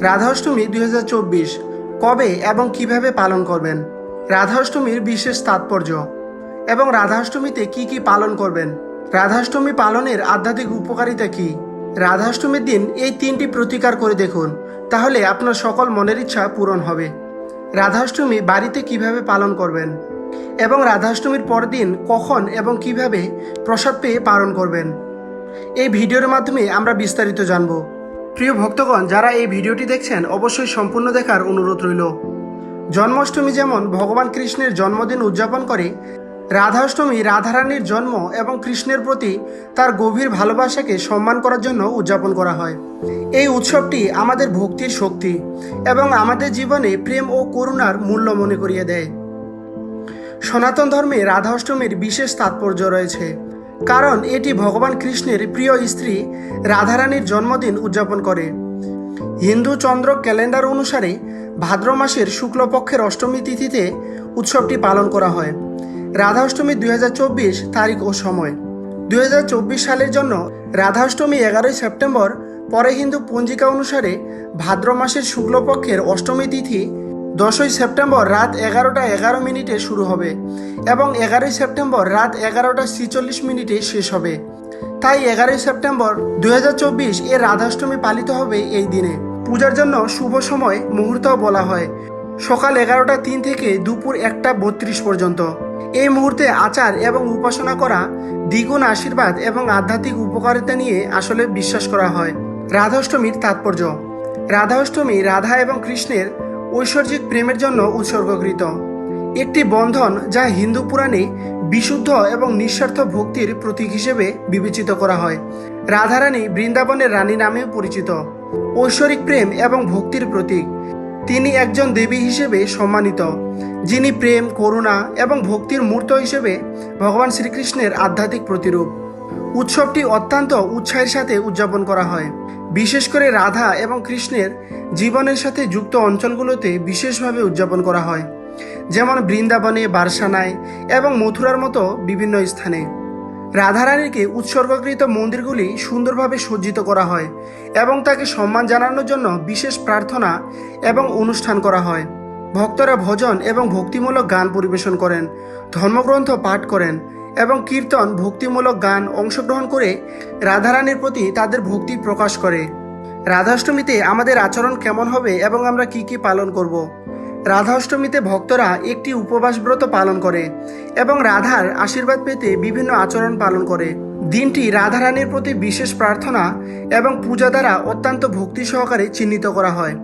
রাধাষ্টমী দু হাজার চব্বিশ, কবে এবং কীভাবে পালন করবেন? রাধাষ্টমীর বিশেষ তাৎপর্য। এবং রাধাষ্টমীতে কি কি পালন করবেন? রাধাষ্টমী পালনের আধ্যাত্মিক উপকারিতা কি? রাধাষ্টমীর দিন এই তিনটি প্রতিকার করে দেখুন, তাহলে আপনার সকল মনের ইচ্ছা পূরণ হবে। রাধাষ্টমী বাড়িতে কীভাবে পালন করবেন? এবং রাধাষ্টমীর পরদিন কখন এবং কীভাবে প্রসাদ পেয়ে পালন করবেন? এই ভিডিওর মাধ্যমে আমরা বিস্তারিত জানব। প্রিয় ভক্তগণ, যারা এই ভিডিওটি দেখছেন, অবশ্যই সম্পূর্ণ দেখার অনুরোধ রইল। জন্মাষ্টমী যেমন ভগবান কৃষ্ণের জন্মদিন উদযাপন করে, রাধাষ্টমী রাধারানীর জন্ম এবং কৃষ্ণের প্রতি তার গভীর ভালোবাসাকে সম্মান করার জন্য উদযাপন করা হয়। এই উৎসবটি আমাদের ভক্তির শক্তি এবং আমাদের জীবনে প্রেম ও করুণার মূল্য মনে করিয়ে দেয়। সনাতন ধর্মে রাধা অষ্টমীর বিশেষ তাৎপর্য রয়েছে। কারণ এটি ভগবান কৃষ্ণের প্রিয় স্ত্রী রাধারানীর জন্মদিন উদযাপন করে। হিন্দু চন্দ্র ক্যালেন্ডার অনুসারে ভাদ্র মাসের শুক্লপক্ষের অষ্টমী তিথিতে উৎসবটি পালন করা হয়। রাধা অষ্টমী চব্বিশ তারিখ ও সময়। দুই হাজার চব্বিশ সালের জন্য রাধা অষ্টমী এগারোই সেপ্টেম্বর পরে হিন্দু পঞ্জিকা অনুসারে ভাদ্র মাসের শুক্লপক্ষের অষ্টমী তিথি দশই সেপ্টেম্বর রাত এগারোটা এগারো মিনিটে শুরু হবে এবং এগারোই সেপ্টেম্বর রাত এগারোটা ছিচল্লিশ মিনিটে শেষ হবে। তাই এগারোই সেপ্টেম্বর দু হাজার চব্বিশ এর রাধাষ্টমী পালিত হবে এই দিনে। পূজার জন্য শুভ সময় মুহূর্ত বলা হয়। সকাল এগারোটা তিন থেকে দুপুর একটা বত্রিশ পর্যন্ত। এই মুহূর্তে আচার এবং উপাসনা করা, দ্বিগুণ আশীর্বাদ এবং আধ্যাত্মিক উপকারিতা নিয়ে আসলে বিশ্বাস করা হয়। রাধাষ্টমীর তাৎপর্য। রাধাষ্টমী রাধা এবং কৃষ্ণের ঐশ্বর্যিক প্রেমের জন্য উৎসর্গকৃত। একটি বন্ধন যা হিন্দু পুরাণে বিশুদ্ধ এবং নিঃস্বার্থ ভক্তির প্রতীক হিসেবে বিবেচিত করা হয়। রাধারানী বৃন্দাবনের রানী নামেও পরিচিত। ঐশ্বরিক প্রেম এবং ভক্তির প্রতীক। তিনি একজন দেবী হিসেবে সম্মানিত, যিনি প্রেম, করুণা এবং ভক্তির মূর্ত হিসেবে ভগবান শ্রীকৃষ্ণের আধ্যাত্মিক প্রতিরূপ। উৎসবটি অত্যন্ত উৎসাহের সাথে উদযাপন করা হয়। বিশেষ করে রাধা এবং কৃষ্ণের জীবনের সাথে যুক্ত অঞ্চলগুলোতে বিশেষভাবে উদযাপন করা হয়, যেমন বৃন্দাবনে, বারসানায় এবং মথুরার মতো বিভিন্ন স্থানে। রাধারানীকে উৎসর্গকৃত মন্দিরগুলি সুন্দরভাবে সজ্জিত করা হয় এবং তাকে সম্মান জানানোর জন্য বিশেষ প্রার্থনা এবং অনুষ্ঠান করা হয়। ভক্তরা ভজন এবং ভক্তিমূলক গান পরিবেশন করেন, ধর্মগ্রন্থ পাঠ করেন এবং কীর্তন, ভক্তিমূলক গান অংশগ্রহণ করে রাধারানীর প্রতি তাদের ভক্তি প্রকাশ করে। রাধাষ্টমীতে আমাদের আচরণ কেমন হবে এবং আমরা কি কি পালন করব? রাধা অষ্টমীতে ভক্তরা একটি উপবাস ব্রত পালন করে এবং রাধার আশীর্বাদ পেতে বিভিন্ন আচরণ পালন করে। দিনটি রাধারানীর প্রতি বিশেষ প্রার্থনা এবং পূজা দ্বারা অত্যন্ত ভক্তি সহকারে চিহ্নিত করা হয়।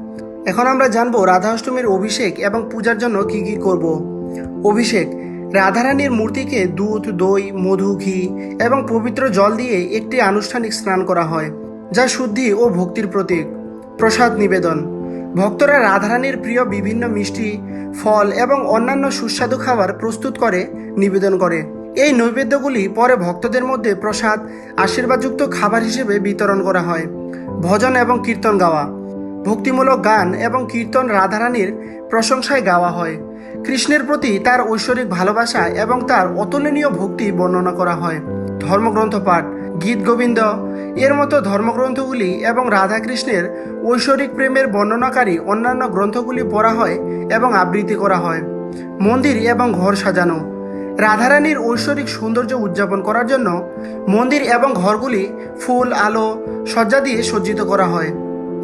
এখন আমরা জানব রাধা অষ্টমীর অভিষেক এবং পূজার জন্য কি কি করব। অভিষেক রাধারানীর মূর্তিকে দুধ, দই, মধু, ঘি এবং পবিত্র জল দিয়ে একটি আনুষ্ঠানিক স্নান করা হয়, যা শুদ্ধি ও ভক্তির প্রতীক। প্রসাদ নিবেদন। ভক্তরা রাধারানীর প্রিয় বিভিন্ন মিষ্টি, ফল এবং অন্যান্য সুস্বাদু খাবার প্রস্তুত করে নিবেদন করে। এই নৈবেদ্যগুলি পরে ভক্তদের মধ্যে প্রসাদ, আশীর্বাদযুক্ত খাবার হিসেবে বিতরণ করা হয়। ভজন এবং কীর্তন গাওয়া। ভক্তিমূলক গান এবং কীর্তন রাধারানীর প্রশংসায় গাওয়া হয়। কৃষ্ণের প্রতি তার ঐশ্বরিক ভালোবাসা এবং তার অতুলনীয় ভক্তি বর্ণনা করা হয়। ধর্মগ্রন্থ পাঠ, গীত গোবিন্দ, এর মতো ধর্মগ্রন্থগুলি এবং রাধাকৃষ্ণের ঐশ্বরিক প্রেমের বর্ণনাকারী অন্যান্য গ্রন্থগুলি পড়া হয় এবং আবৃত্তি করা হয়। মন্দির এবং ঘর সাজানো। রাধারানীর ঐশ্বরিক সৌন্দর্য উদযাপন করার জন্য মন্দির এবং ঘরগুলি ফুল, আলো সজ্জা দিয়ে সজ্জিত করা হয়।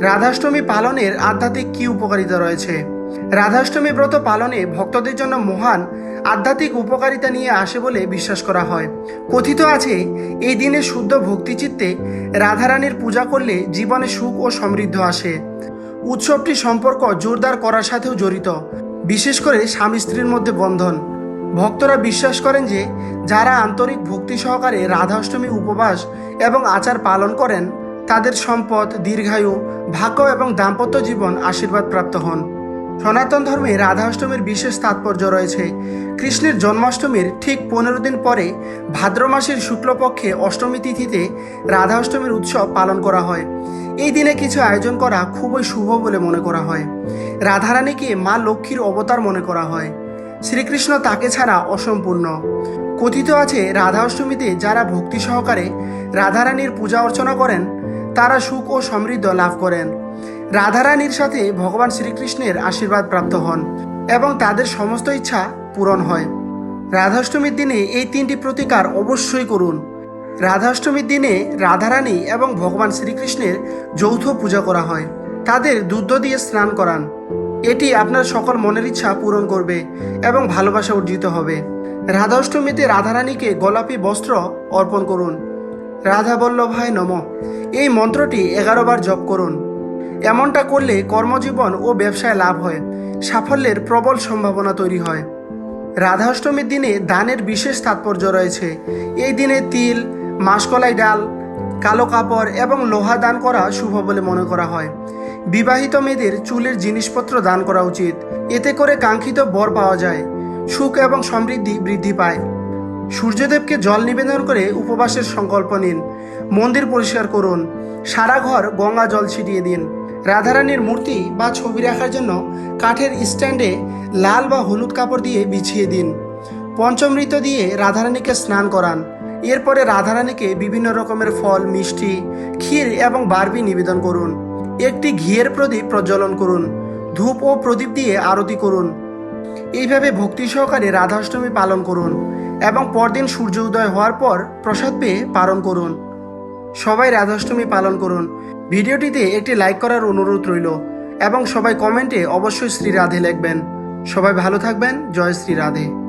রাধাষ্টমী পালনের আধ্যাত্মিক কী উপকারিতা রয়েছে? রাধাষ্টমী ব্রত পালনে ভক্তদের জন্য মহান আধ্যাত্মিক উপকারিতা নিয়ে আসে বলে বিশ্বাস করা হয়। কথিত আছে, এই দিনে শুদ্ধ ভক্তিচিত্তে রাধারানীর পূজা করলে জীবনে সুখ ও সমৃদ্ধ আসে। উৎসবটি সম্পর্ক জোরদার করার সাথেও জড়িত, বিশেষ করে স্বামী স্ত্রীর মধ্যে বন্ধন। ভক্তরা বিশ্বাস করেন যে, যারা আন্তরিক ভক্তি সহকারে রাধা অষ্টমী উপবাস এবং আচার পালন করেন, তাদের সম্পদ, দীর্ঘায়ু, ভাগ্য এবং দাম্পত্য জীবন আশীর্বাদ প্রাপ্ত হন। সনাতন ধর্মে রাধা অষ্টমীর বিশেষ তাৎপর্য রয়েছে। কৃষ্ণের জন্মাষ্টমীর ঠিক পনেরো দিন পরে ভাদ্র মাসের শুক্লপক্ষে অষ্টমী তিথিতে রাধা অষ্টমীর উৎসব পালন করা হয়। এই দিনে কিছু আয়োজন করা খুবই শুভ বলে মনে করা হয়। রাধারানীকে মা লক্ষ্মীর অবতার মনে করা হয়। শ্রীকৃষ্ণ তাকে ছাড়া অসম্পূর্ণ। কথিত আছে, রাধা অষ্টমীতে যারা ভক্তি সহকারে রাধারানীর পূজা অর্চনা করেন, তারা সুখ ও সমৃদ্ধ লাভ করেন। রাধারানীর সাথে ভগবান শ্রীকৃষ্ণের আশীর্বাদ প্রাপ্ত হন এবং তাদের সমস্ত ইচ্ছা পূরণ হয়। রাধাষ্টমীর দিনে এই তিনটি প্রতিকার অবশ্যই করুন। রাধাষ্টমীর দিনে রাধারানী এবং ভগবান শ্রীকৃষ্ণের যৌথ পূজা করা হয়। তাদের দুধ দিয়ে স্নান করান। এটি আপনার সকল মনের ইচ্ছা পূরণ করবে এবং ভালোবাসা অর্জিত হবে। রাধাষ্টমীতে রাধারানীকে গোলাপি বস্ত্র অর্পণ করুন। রাধা বল্লভায় নম। এই মন্ত্রটি এগারো বার জপ করুন। এমনটা করলে কর্মজীবন ও ব্যবসায় লাভ হয়, সাফল্যের প্রবল সম্ভাবনা তৈরি হয়। রাধা অষ্টমীর দিনে দানের বিশেষ তাৎপর্য রয়েছে। এই দিনে তিল, মাসকলাই ডাল, কালো কাপড় এবং লোহা দান করা শুভ বলে মনে করা হয়। বিবাহিত মেয়েদের চুলের জিনিসপত্র দান করা উচিত। এতে করে কাঙ্ক্ষিত বর পাওয়া যায়, সুখ এবং সমৃদ্ধি বৃদ্ধি পায়। সূর্যদেবকে জল নিবেদন করে উপবাসের সংকল্প নিন, মন্দির পরিষ্কার করুন, সারা ঘর গঙ্গা জল ছিটিয়ে দিন। রাধারানীর মূর্তি বা ছবি রাখার জন্য কাঠের স্ট্যান্ডে লাল বা হলুদ কাপড় দিয়ে বিছিয়ে দিন। পঞ্চমৃত দিয়ে রাধারানীকে স্নান করান। এরপরে রাধারানীকে বিভিন্ন রকমের ফল, মিষ্টি, ক্ষীর এবং বারবি নিবেদন করুন। একটি ঘিয়ের প্রদীপ প্রজ্বলন করুন। ধূপ ও প্রদীপ দিয়ে আরতি করুন। এইভাবে ভক্তি সহকারে রাধাষ্টমী পালন করুন এবং পরদিন সূর্য উদয় হওয়ার পর প্রসাদ পেয়ে পালন করুন। সবাই রাধাষ্টমী পালন করুন। ভিডিওটিতে একটি লাইক করার অনুরোধ রইল এবং সবাই কমেন্টে অবশ্যই শ্রী রাধে লিখবেন। সবাই ভালো থাকবেন। জয় শ্রী রাধে।